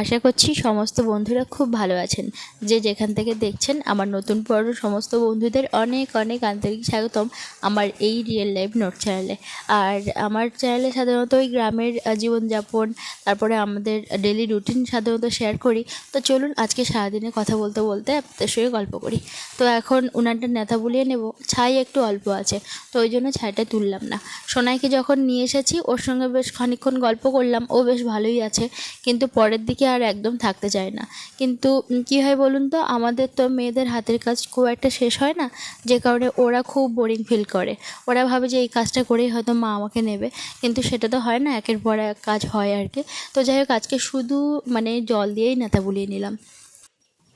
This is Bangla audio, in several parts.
আশা করছি সমস্ত বন্ধুরা খুব ভালো আছেন। যে যেখান থেকে দেখছেন, আমার নতুন পুরনো সমস্ত বন্ধুদের অনেক অনেক আন্তরিক স্বাগতম আমার এই রিয়েল লাইফ নোট চ্যানেলে আর আমার চ্যানেলে সাধারণত ওই গ্রামের জীবনযাপন, তারপরে আমাদের ডেলি রুটিন সাধারণত শেয়ার করি। তো চলুন আজকে সারাদিনে কথা বলতে বলতে আপনাদের সঙ্গে গল্প করি। তো এখন উনানটা নেতা বুলিয়ে নেব, ছাই একটু অল্প আছে, তো ওই জন্য ছাইটা তুললাম না। সোনাইকে যখন নিয়ে এসেছি, ওর সঙ্গে বেশ খানিকক্ষণ গল্প করলাম, ও বেশ ভালোই আছে, কিন্তু পরের দিকে আর একদম থাকতে চায় না। কিন্তু কী হয় বলুন তো, আমাদের তো মেয়েদের হাতের কাজ খুব একটা শেষ হয় না, যে কারণে ওরা খুব বোরিং ফিল করে। ওরা ভাবে যে এই কাজটা করেই হয়তো মা আমাকে নেবে, কিন্তু সেটা তো হয় না, একের পর এক কাজ হয় আর কি। তো যাই হোক, আজকে শুধু মানে জল দিয়েই নেতা বুলিয়ে নিলাম।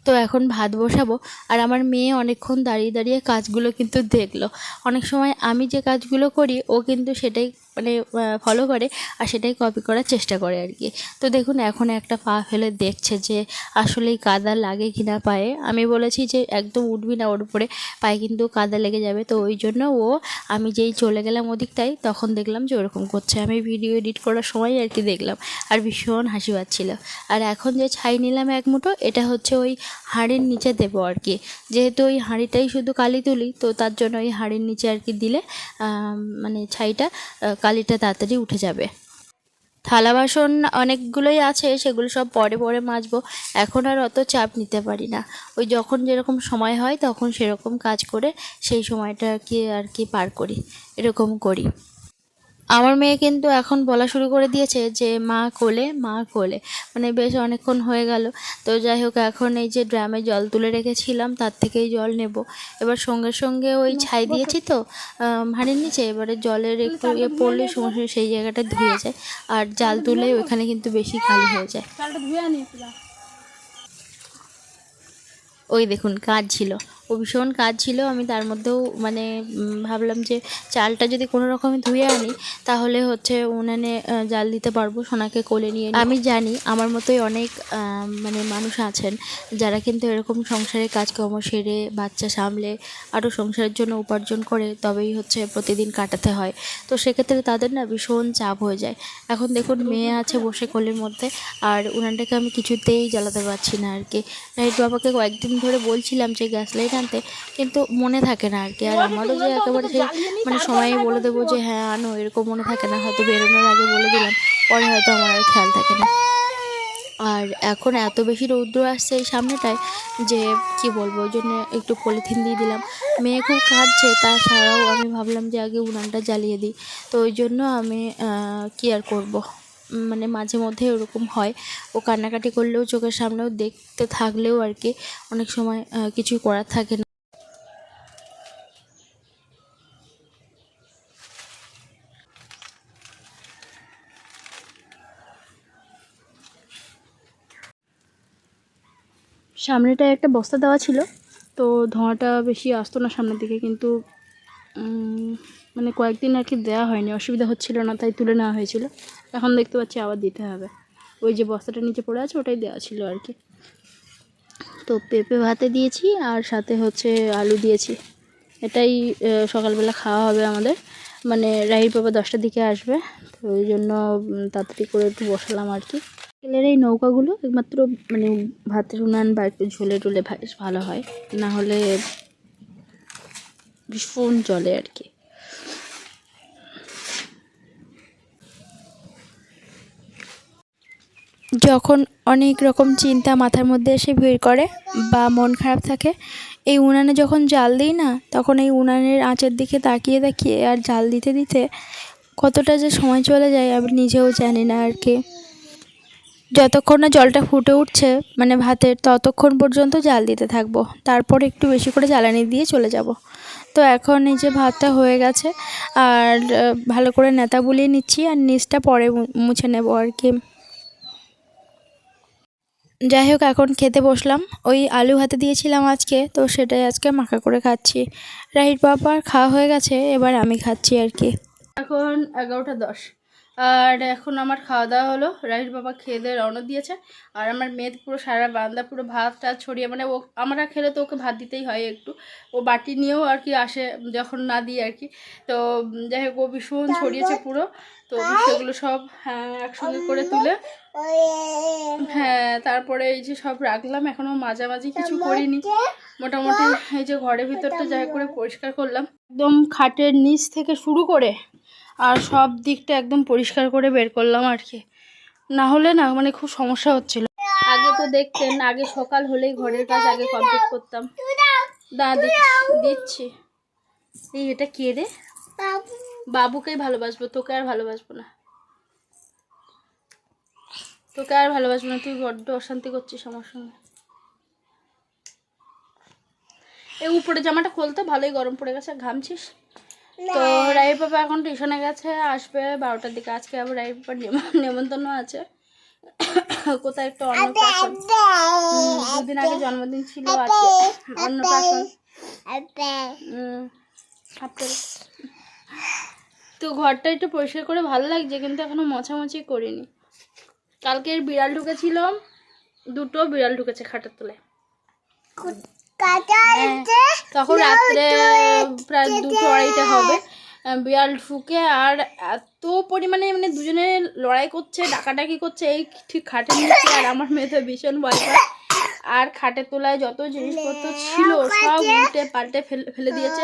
তো এখন ভাত বসাবো, আর আমার মেয়ে অনেকক্ষণ দাঁড়িয়ে দাঁড়িয়ে কাজগুলো কিন্তু দেখল। অনেক সময় আমি যে কাজগুলো করি, ও কিন্তু সেটাই মানে ফলো করে আর সেটাই কপি করার চেষ্টা করে আর কি। তো দেখুন, এখন একটা পা ফেলে দেখছে যে আসলেই কাদা লাগে কি না পায়ে। আমি বলেছি যে একদম উঠবি না ওর উপরে, পায়ে কিন্তু কাদা লেগে যাবে। তো ওই জন্য ও, আমি যেই চলে গেলাম ওদিকটাই তখন দেখলাম যে ওরকম করছে। আমি ভিডিও এডিট করার সময় আর কি দেখলাম, আর ভীষণ হাসি পাচ্ছিল। আর এখন যে ছাই নিলাম এক মুঠো, এটা হচ্ছে ওই হাঁড়ির নিচে দেবো আর কি। যেহেতু ওই হাঁড়িটাই শুধু কালি তুলি, তো তার জন্য ওই হাঁড়ির নিচে আর কি দিলে মানে ছাইটা কালিটা তাড়াতাড়ি উঠে যাবে। থালা বাসন অনেকগুলোই আছে, সেগুলো সব পরে পরে মাজবো। এখন আর অত চাপ নিতে পারি না। ওই যখন যেরকম সময় হয়, তখন সেরকম কাজ করে সেই সময়টা কি আর কি পার করি। এরকম করি। আমার মেয়ে কিন্তু এখন বলা শুরু করে দিয়েছে যে মা কোলে মা কোলে। মানে বেশ অনেকক্ষণ হয়ে গেল। তো যাই হোক এখন এই যে ড্রামে জল তুলে রেখেছিলাম তার থেকেই জল নেব। এবার সঙ্গে সঙ্গে ওই ছাই দিয়েছি তো হাঁড়ির নিচে। এবারে জলের একটু ইয়ে পড়লে সঙ্গে সেই জায়গাটা ধুয়ে যায়। আর জাল তুলে ওখানে কিন্তু বেশি খালি হয়ে যায়। ওই দেখুন কাজ ছিল। ভীষণ কাজ ছিল, আমি তার মধ্যেও মানে ভাবলাম যে চালটা যদি কোনো রকমে ধুয়ে আনি, তাহলে হচ্ছে উনানে জাল দিতে পারব, সোনাকে কোলে নিয়ে আমি জানি আমার মতোই অনেক মানে মানুষ আছেন, যারা কিন্তু এরকম সংসারের কাজকর্ম সেরে বাচ্চা সামলে, আরও সংসারের জন্য উপার্জন করে, তবেই হচ্ছে প্রতিদিন কাটাতে হয়। তো সেক্ষেত্রে তাদের না ভীষণ চাপ হয়ে যায়। এখন দেখুন, মেয়ে আছে বসে কোলের মধ্যে, আর উনানটাকে আমি কিছুতেই জ্বালাতে পারছি না আর কি। বাবাকে কয়েকদিন ধরে বলছিলাম যে, গ্যাস লাইট আনতে। কিন্তু মনে থাকে না আর কি। আর আমারও যে একেবারে সেই মানে সময় বলে দেবো যে হ্যাঁ আনো এরকম মনে থাকে না। হয়তো বেরোনোর আগে বলে দিলাম। পরে হয়তো আমার আর খেয়াল থাকে না। আর এখন এত বেশি রৌদ্র আসছে এই সামনেটায় যে কি বলব ওই জন্য একটু পলিথিন দিয়ে দিলাম। মেয়ে খুব কাঁদছে তাছাড়াও আমি ভাবলাম যে আগে উনানটা জ্বালিয়ে দিই। তো ওই জন্য আমি কি আর করব? মানে মাঝে মধ্যে ওরকম হয়। ও কান্নাকাটি করলেও চোখের সামনেও দেখতে থাকলেও আর কি অনেক সময় কিছুই করার থাকে না। সামনেটায় একটা বস্তা দেওয়া ছিল, তো ধোঁয়াটা বেশি আসতো না সামনের দিকে, কিন্তু মানে কয়েকদিন আর কি দেওয়া হয়নি, অসুবিধা হচ্ছিল না, তাই তুলে নেওয়া হয়েছিল। এখন দেখতে পাচ্ছি আবার দিতে হবে। ওই যে বস্তাটা নিচে পড়ে আছে, ওটাই দেওয়া ছিল আর কি। তো পেঁপে ভাতে দিয়েছি, আর সাথে হচ্ছে আলু দিয়েছি। এটাই সকালবেলা খাওয়া হবে আমাদের। মানে রাহির বাবা দশটার দিকে আসবে, তো ওই জন্য তাড়াতাড়ি করে একটু বসালাম আর কি। তেলের এই নৌকাগুলো একমাত্র মানে ভাতের উনান বা একটু ঝোলে টোলে ভালো হয়। না হলে ভীষণ জলে আর কি। যখন অনেক রকম চিন্তা মাথার মধ্যে এসে ভিড় করে বা মন খারাপ থাকে, এই উনানে যখন জাল দিই না, তখন এই উনানের আঁচের দিকে তাকিয়ে তাকিয়ে আর জাল দিতে দিতে কতটা যে সময় চলে যায় আমি নিজেও জানি না আর কি। যতক্ষণ না জলটা ফুটে উঠছে মানে ভাতের ততক্ষণ পর্যন্ত জাল দিতে থাকব। তারপর একটু বেশি করে জ্বালানি দিয়ে চলে যাব। তো এখন এই যে ভাতটা হয়ে গেছে, আর ভালো করে নেতা বুলিয়ে নিচ্ছি আর নিচটা পরে মুছে নেব আর কি। যাই হোক, এখন খেতে বসলাম। ওই আলু ভাতে দিয়েছিলাম আজকে, তো সেটাই আজকে মাখা করে খাচ্ছি। রাহির বাবার খাওয়া হয়ে গেছে, এবার আমি খাচ্ছি আর কি। এখন এগারোটা দশ। আর এখন আমার খাওয়া দাওয়া হলো, রাহির বাবা খেয়ে দিয়ে রওনা দিয়েছে। আর আমার মেয়ে পুরো সারা বান্দা, পুরো ভাত টাত ছড়িয়ে মানে ও, আমরা খেলে তো ওকে ভাত দিতেই হয় একটু। ও বাটি নিয়েও আর কি আসে, যখন না দিই আর কি। তো যাই হোক, ও ভীষণ ছড়িয়েছে পুরো। তো সেগুলো সব হ্যাঁ একসঙ্গে করে তুলে। হ্যাঁ তারপরে এই যে সব রাখলাম এখনও মাঝামাঝি কিছু করিনি। মোটামুটি এই যে ঘরের ভিতরটা যাই করে পরিষ্কার করলাম। একদম খাটের নিচ থেকে শুরু করে আর সব দিকটা একদম পরিষ্কার করে বের করলাম আর কি। না হলে না মানে খুব সমস্যা হচ্ছিল। আগে তো দেখতেন আগে সকাল হলেই ঘরের কাজ আগে কমপ্লিট করতাম। দা দিচ্ছি। এই এটা কে রে? বাবুকেই ভালোবাসবো তোকে আর ভালোবাসবো না। তোকে আর ভালোবাসবো না তুই বড্ড অশান্তি করছিস আমার সঙ্গে। এই উপরে জামাটা খুলতে ভালোই গরম পড়ে গেছে ঘামছিস? তো রাই পাপা এখন টিউশনে গেছে আসবে বারোটার দিকে আজকে আবার রাই পাপার নেমন্তন্ন আছে। কোথায় একটা অন্নপ্রাশন। দুদিন আগে জন্মদিন ছিল আজকে। অন্নপ্রাশন। তো ঘরটা একটু পরিষ্কার করে ভালো লাগছে কিন্তু এখনও মোছামুছি করিনি। কালকের বিড়াল ঢুকেছিল দুটো বিড়াল ঢুকেছে খাটের তলে হ্যাঁ, তখন রাত্রে প্রায় দুটো আড়াইটা হবে বিড়াল ঢুকে আর এত পরিমাণে মানে দুজনে লড়াই করছে ডাকাডাকি করছে এই ঠিক খাটের নিচে আর আমার মেয়ে তো ভীষণ ভয় পায়। আর খাটের তোলায় যত জিনিসপত্র ছিল সব উল্টে পাল্টে ফেলে ফেলে দিয়েছে।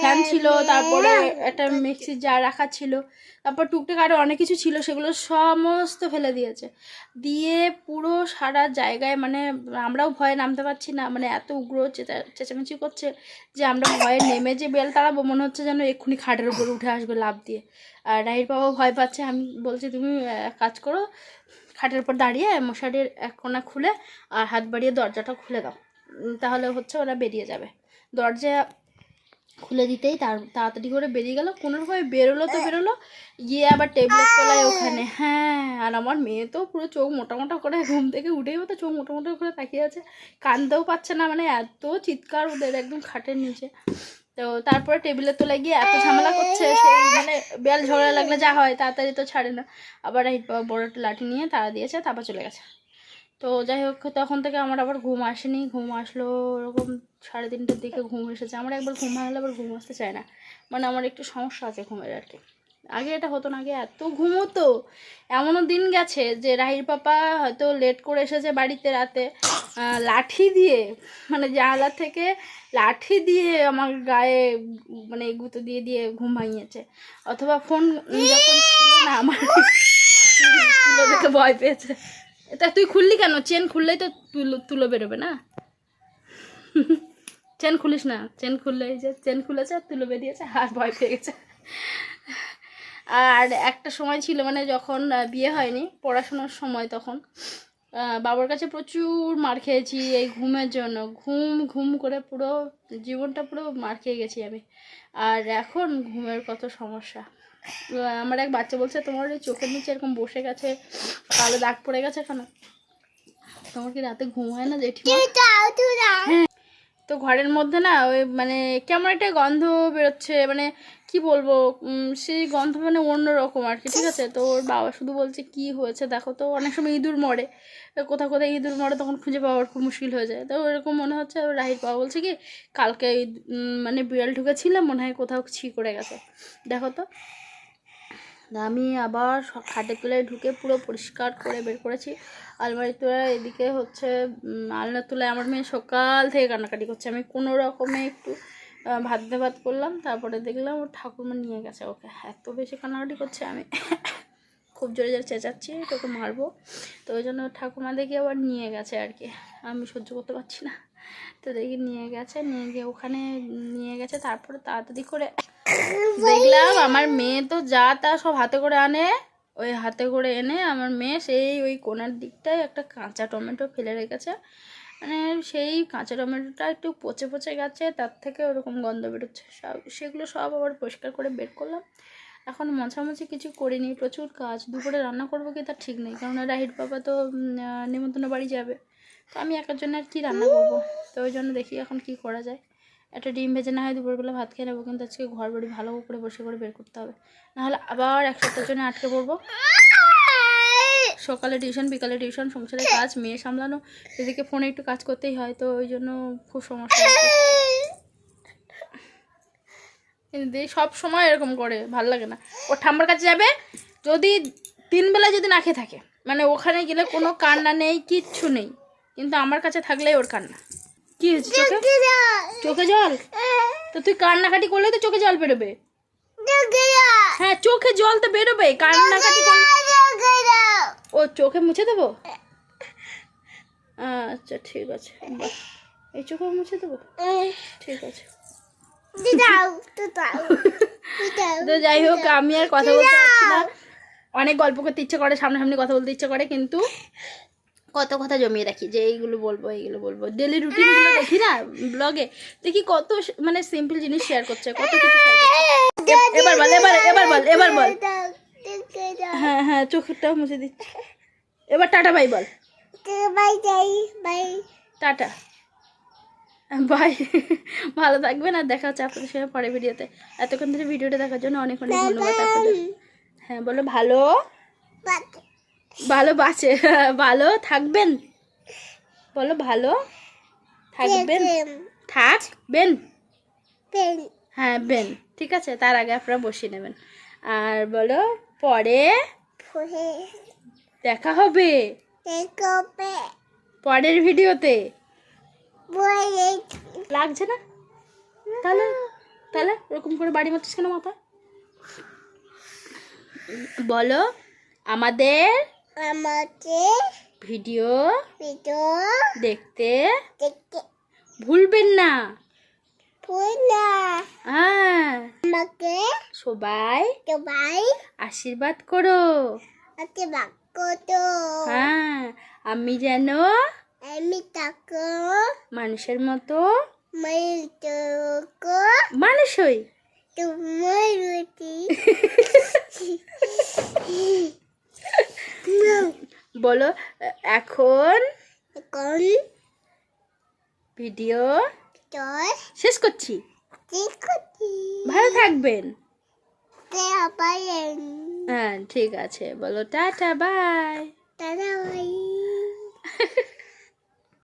ফ্যান ছিল তারপরে একটা মিক্সি জার রাখা ছিল। তারপর টুকটাক আরও অনেক কিছু ছিল সেগুলো সমস্ত ফেলে দিয়েছে। দিয়ে পুরো সারা জায়গায় মানে আমরাও ভয়ে নামতে পারছি না মানে এত উগ্র চেঁচা চেঁচামেচি করছে যে আমরা ভয়ে নেমে যে বেল তাড়াবো মনে হচ্ছে যেন এক্ষুনি খাটের উপর উঠে আসবে লাভ দিয়ে। আর রাহির বাবাও ভয় পাচ্ছে আমি বলছি তুমি কাজ করো খাটের উপর দাঁড়িয়ে মশারির এক কোণা খুলে আর হাত বাড়িয়ে দরজাটা খুলে দাও। তাহলে হচ্ছে ওরা বেরিয়ে যাবে। দরজা খুলে দিতেই তার তাড়াতাড়ি করে বেরিয়ে গেল। কোনো রকমে বেরোলো তো বেরোলো। গিয়ে আবার টেবিলের তলায় ওখানে। হ্যাঁ আর আমার মেয়ে তো পুরো চোখ মোটা মোটা করে ঘুম থেকে উঠেই তো চোখ মোটা মোটা করে তাকিয়ে আছে। কানতেও পাচ্ছে না মানে এত চিৎকার ওদের একদম খাটের নিচে। তো তারপরে টেবিলে তো গিয়ে এত ঝামেলা করছে সেই মানে বেল ঝগড়া লাগলে যা হয়, তাড়াতাড়ি তো ছাড়ে না। আবার বড় একটা লাঠি নিয়ে তারা দিয়েছে, তারপর চলে গেছে। তো যাই হোক, তখন থেকে আমার আবার ঘুম আসেনি। ঘুম আসলো ওরকম সাড়ে তিনটের দিকে ঘুম এসেছে। আমার একবার ঘুম ভাঙলে আবার ঘুম আসতে চায় না। মানে আমার একটু সমস্যা আছে ঘুমের আর কি। আগে এটা হতো না, আগে এত ঘুমোতো। এমনও দিন গেছে যে রাহির পাপা হয়তো লেট করে এসেছে বাড়িতে রাতে। লাঠি দিয়ে মানে জানলা থেকে লাঠি দিয়ে আমার গায়ে মানে গুঁতো দিয়ে দিয়ে ঘুম ভাঙিয়েছে। অথবা ফোন যখন ছিল না আমার, তুলো দেখে ভয় পেয়েছে। এটা তুই খুললি কেন? চেন খুললেই তো তুলো তুলো বেরোবে না। চেন খুলিস না চেন খুললে যে চেন খুলেছে আর তুলো বেরিয়েছে, আর ভয় পেয়ে গেছে। আর একটা সময় ছিল মানে যখন বিয়ে হয়নি পড়াশোনার সময় তখন বাবার কাছে প্রচুর মার খেয়েছি এই ঘুমের জন্য। ঘুম ঘুম করে পুরো জীবনটা পুরো মার খেয়ে গেছি আমি। আর এখন ঘুমের কত সমস্যা। আমার এক বাচ্চা বলছে তোমার ওই চোখের নিচে এরকম বসে গেছে কালো দাগ পড়ে গেছে কেন? তোমার কি রাতে ঘুম হয় না জেঠিমা? হ্যাঁ তো ঘরের মধ্যে না ওই মানে কেমন একটা গন্ধ বেরোচ্ছে মানে কি বলব সেই গন্ধ মানে অন্যরকম আর কি, ঠিক আছে? তো ওর বাবা শুধু বলছে, কি হয়েছে? দেখো তো, অনেক সময় ইঁদুর মরে। কোথাও কোথাও ইঁদুর মরে তখন খুঁজে পাওয়ার খুব মুশকিল হয়ে যায়। তো এরকম মনে হচ্ছে রাহির বাবা বলছে কি, কালকে মানে বিড়াল ঢুকেছিলাম মনে হয় কোথাও ছি করে গেছে। দেখো তো। আমি আবার খাটের তলায় ঢুকে পুরো পরিষ্কার করে বের করেছি। আলমারি তলায় এদিকে হচ্ছে উম, আলনার তলায় আমার মেয়ে সকাল থেকে কান্নাকাটি করছে। আমি কোনো রকমে একটু ভাত ভাত করলাম তারপরে দেখলাম ওর ঠাকুরমা নিয়ে গেছে ওকে। এত বেশি কান্নাকাটি করছে আমি। খুব জোরে জোরে চেঁচাচ্ছি তোকে মারবো। তো ওই জন্য ঠাকুমা দেখি আবার নিয়ে গেছে আর কি। আমি সহ্য করতে পারছি না। তো দেখি নিয়ে গেছে নিয়ে গিয়ে ওখানে নিয়ে গেছে তারপরে তাড়াতাড়ি করে দেখলাম আমার মেয়ে তো যা তা সব হাতে করে আনে ওই হাতে করে এনে আমার মেয়ে সেই ওই কোনার দিকটায় একটা কাঁচা টমেটো ফেলে রেখেছে। মানে সেই কাঁচা টমেটোটা একটু পচে পচে গেছে তার থেকে ওরকম গন্ধ বেরোচ্ছে। সব সেগুলো সব আবার পরিষ্কার করে বের করলাম। এখন মোছামুছি কিছু করিনি প্রচুর কাজ। দুপুরে রান্না করব কি তার ঠিক নেই কারণ রাহির বাবা তো নেমন্তন্ন বাড়ি যাবে। তো আমি একার জন্য আর কি রান্না করব? তো ওই জন্য দেখি এখন কি করা যায়। একটা ডিম ভেজে না হয় দুপুরবেলা ভাত খেয়ে নেব, কিন্তু আজকে ঘর বাড়ি ভালো করে বসে করে বের করতে হবে। নাহলে আবার এক সপ্তাহের জন্য আটকে পড়ব। সকালে টিউশন, বিকালে টিউশন সংসারের কাজ, মেয়ে সামলানো, এদিকে ফোনে একটু কাজ করতেই হয়, তো ওই জন্য খুব সমস্যা সব সময় এরকম করে, ভালো লাগে না। ও ঠাম্মার কাছে যাবে, যদি তিন বেলা যদি না খেয়ে থাকে মানে ওখানে গেলে কোনো কান্না নেই, কিচ্ছু নেই। কিন্তু আমার কাছে থাকলেই ওর কান্না। কি হয়েছে চোখে? চোখে? জল? তো তুই কান্নাকাটি করলে তো চোখে জল বেরোবে। হ্যাঁ চোখে জল তো বেরোবে কান্নাকাটি করলে ও চোখে মুছে দেবো? আচ্ছা ঠিক আছে এই চোখে মুছে দেবো? ঠিক আছে। তো যাই হোক আমি আর কথা বলতে পারছি না। অনেক গল্প করতে ইচ্ছে করে সামনাসামনি কথা বলতে ইচ্ছে করে কিন্তু কত কথা জমিয়ে রাখি যে এইগুলো বলব এইগুলো বলব। ডেলি রুটিনগুলো দেখি না ব্লগে দেখি কত মানে সিম্পল জিনিস শেয়ার করছে কত কিছু। এবার বল এবার এবার বল এবার বল। হ্যাঁ হ্যাঁ চোখটাও মুছে দিচ্ছি। এবার টাটা বাই বল। টাটা। বাই ভালো থাকবেন আর দেখা হচ্ছে আপনাদের সঙ্গে পরে ভিডিওতে। এতক্ষণ ধরে ভিডিওটা দেখার জন্য অনেক অনেক ধন্যবাদ আপনাদের। হ্যাঁ বলো ভালো। ভালো বাঁচে। ভালো থাকবেন। বলো ভালো থাকবেন। থাকবেন। হ্যাঁ বেন। ঠিক আছে তার আগে আপনারা বসিয়ে নেবেন। আর বলো পরে দেখা হবে। পরের ভিডিওতে। লাগছে না? তাহলে তাহলে ওরকম করে বাড়ি মারছিস কেন মাথা? বলো আমাদের আমাকে ভিডিও ভিডিও দেখতে দেখতে ভুলবেন না। পুনা হ্যাঁ। আমাকে সবাই সবাই আশীর্বাদ করো। বাক্য তো হ্যাঁ আমি যেন আমি তাকে মানুষের মতো মানুষ হই। তোমার বলো এখন এখন ভিডিও শেষ করছি। ভালো থাকবেন। হ্যাঁ ঠিক আছে বলো টাটা বাই টাটা ভাই